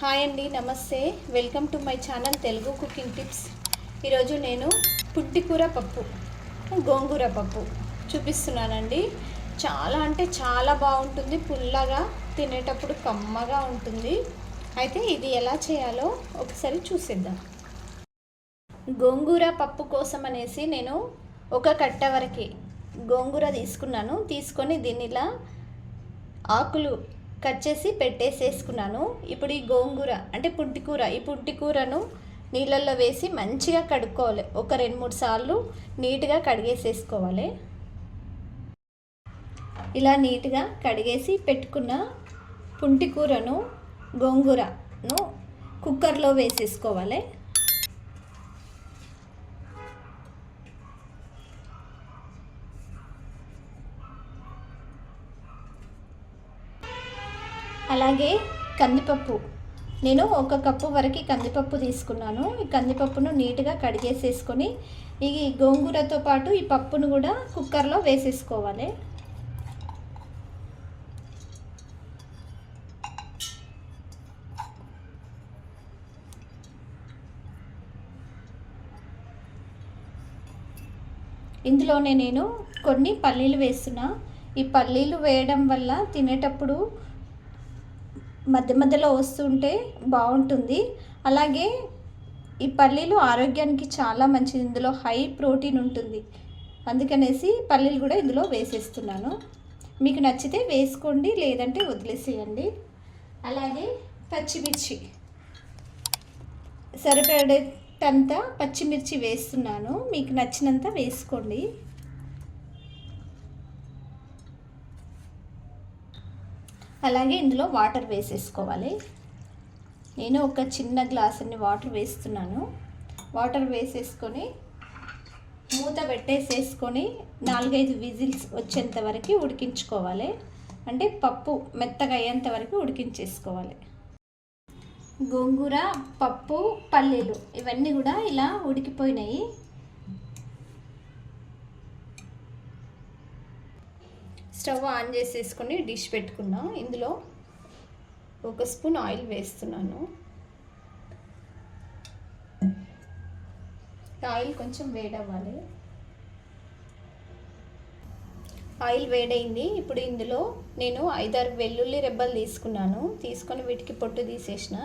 Hi అండి నమస్తే. Welcome to my channel Telugu cooking tips. ఈరోజు నేను పుట్టికూర పప్పు గోంగూర పప్పు చూపిస్తున్నానండి. చాలా అంటే చాలా బాగుంటుంది పుల్లగా తినేటప్పుడు కమ్మగా ఉంటుంది. అయితే ఇది ఎలా చేయాలో ఒకసారి చూసేద్దాం. గోంగూర పప్పు కోసం అనేసి నేను ఒక కట్ట వరకు గోంగూర తీసుకున్నాను. తీసుకొని దీనిలా ఆకులు కట్ చేసి పెట్టేసేసుకున్నాను. ఇప్పుడు ఈ గోంగూర అంటే పుంటికూర ఈ పుంటికూరను నీళ్ళల్లో వేసి మంచిగా కడుక్కోవాలి. ఒక రెండు మూడు సార్లు నీట్గా కడిగేసేసుకోవాలి. ఇలా నీట్గా కడిగేసి పెట్టుకున్న పుంటికూరను గోంగూరను కుక్కర్లో వేసేసుకోవాలి. అలాగే కందిపప్పు. నేను ఒక కప్పు వరకు కందిపప్పు తీసుకున్నాను. ఈ కందిపప్పును నీట్గా కడిగేసేసుకొని ఈ గోంగూరతో పాటు ఈ పప్పును కూడా కుక్కర్లో వేసేసుకోవాలి. ఇందులోనే నేను కొన్ని పల్లీలు వేస్తున్నా. ఈ పల్లీలు వేయడం వల్ల తినేటప్పుడు మధ్య మధ్యలో వస్తుంటే బాగుంటుంది. అలాగే ఈ పల్లీలు ఆరోగ్యానికి చాలా మంచిది. ఇందులో హై ప్రోటీన్ ఉంటుంది. అందుకనేసి పల్లీలు కూడా ఇందులో వేసేస్తున్నాను. మీకు నచ్చితే వేసుకోండి లేదంటే వదిలేసేయండి. అలాగే పచ్చిమిర్చి. సరిపడేటంత పచ్చిమిర్చి వేస్తున్నాను. మీకు నచ్చినంత వేసుకోండి. అలాగే ఇందులో వాటర్ వేసేసుకోవాలి. నేను ఒక చిన్న గ్లాసుని వాటర్ వేస్తున్నాను. వాటర్ వేసేసుకొని మూత పెట్టేసేసుకొని నాలుగైదు విజిల్స్ వచ్చేంత వరకు ఉడికించుకోవాలి. అంటే పప్పు మెత్తగా అయ్యేంత వరకు ఉడికించేసుకోవాలి. గోంగూర పప్పు పల్లీలు ఇవన్నీ కూడా ఇలా ఉడికిపోయినాయి. స్టవ్ ఆన్ చేసేసుకొని డిష్ పెట్టుకున్నా. ఇందులో ఒక స్పూన్ ఆయిల్ వేస్తున్నాను. ఆయిల్ కొంచెం వేడవ్వాలి. ఆయిల్ వేడైంది. ఇప్పుడు ఇందులో నేను ఐదారు వెల్లుల్లి రెబ్బలు తీసుకున్నాను. తీసుకొని వీటికి పొట్టు తీసేసిన.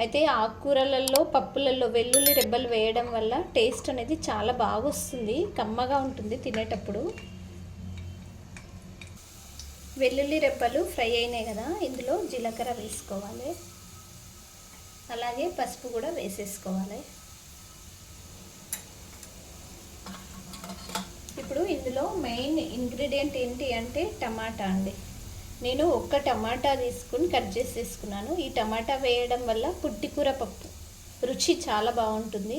అయితే ఆకుకూరలలో పప్పులలో వెల్లుల్లి రెబ్బలు వేయడం వల్ల టేస్ట్ అనేది చాలా బాగా వస్తుంది కమ్మగా ఉంటుంది తినేటప్పుడు. వెల్లుల్లి రెబ్బలు ఫ్రై అయినాయి కదా ఇందులో జీలకర్ర వేసుకోవాలి. అలాగే పసుపు కూడా వేసేసుకోవాలి. ఇప్పుడు ఇందులో మెయిన్ ఇంగ్రీడియంట్ ఏంటి అంటే టమాటా అండి. నేను ఒక్క టమాటా తీసుకుని కట్ చేసేసుకున్నాను. ఈ టమాటా వేయడం వల్ల పుట్టికూర పప్పు రుచి చాలా బాగుంటుంది.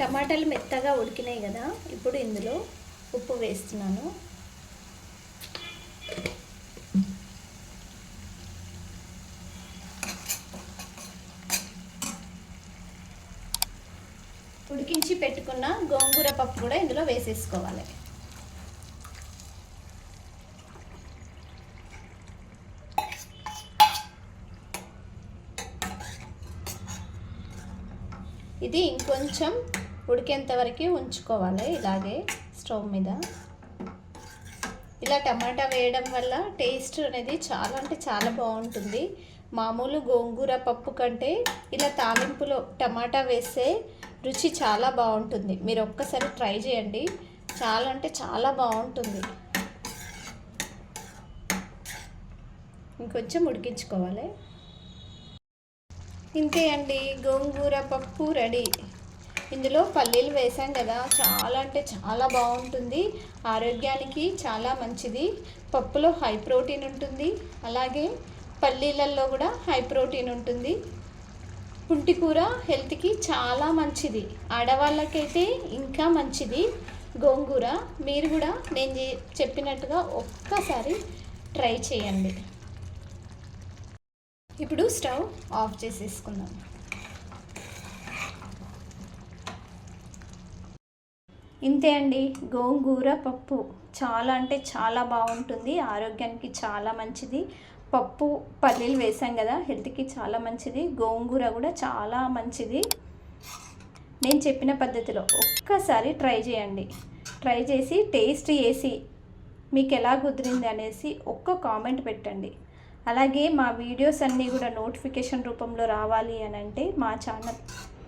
టమాటాలు మెత్తగా ఉడికినాయి కదా ఇప్పుడు ఇందులో ఉప్పు వేస్తున్నాను. ఉడికించి పెట్టుకున్న గోంగూర పప్పు కూడా ఇందులో వేసేసుకోవాలి. ఇది ఇంకొంచెం ఉడికేంత వరకు ఉంచుకోవాలి ఇలాగే స్టవ్ మీద. ఇలా టమాటా వేయడం వల్ల టేస్ట్ అనేది చాలా అంటే చాలా బాగుంటుంది. మామూలు గోంగూర పప్పు కంటే ఇలా తాలింపులో టమాటా వేస్తే రుచి చాలా బాగుంటుంది. మీరు ఒక్కసారి ట్రై చేయండి. చాలా అంటే చాలా బాగుంటుంది. ఇంకొంచెం ఉడికించుకోవాలి. ఇంతే అండి. గోంగూర పప్పు రెడీ. ఇందులో పల్లీలు వేసాం కదా చాలా అంటే చాలా బాగుంటుంది. ఆరోగ్యానికి చాలా మంచిది. పప్పులో హై ప్రోటీన్ ఉంటుంది. అలాగే పల్లీలలో కూడా హై ప్రోటీన్ ఉంటుంది. పుంటి కూర హెల్త్కి చాలా మంచిది. ఆడవాళ్ళకైతే ఇంకా మంచిది గోంగూర. మీరు కూడా నేను చెప్పినట్టుగా ఒక్కసారి ట్రై చేయండి. ఇప్పుడు స్టవ్ ఆఫ్ చేసేసుకుందాం. ఇంతే అండి. గోంగూర పప్పు చాలా అంటే చాలా బాగుంటుంది. ఆరోగ్యానికి చాలా మంచిది. పప్పు పల్లీలు వేసాం కదా హెల్త్కి చాలా మంచిది. గోంగూర కూడా చాలా మంచిది. నేను చెప్పిన పద్ధతిలో ఒక్కసారి ట్రై చేయండి. ట్రై చేసి టేస్ట్ చేసి మీకు ఎలా కుదిరింది అనేసి ఒక్క కామెంట్ పెట్టండి. అలాగే మా వీడియోస్ అన్నీ కూడా నోటిఫికేషన్ రూపంలో రావాలి అని అంటే మా ఛానల్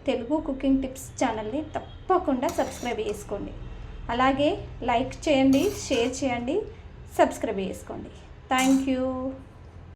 తెలుగు కుకింగ్ టిప్స్ ఛానల్ని తప్పకుండా సబ్స్క్రైబ్ చేసుకోండి. అలాగే లైక్ చేయండి షేర్ చేయండి సబ్స్క్రైబ్ చేసుకోండి. Thank you.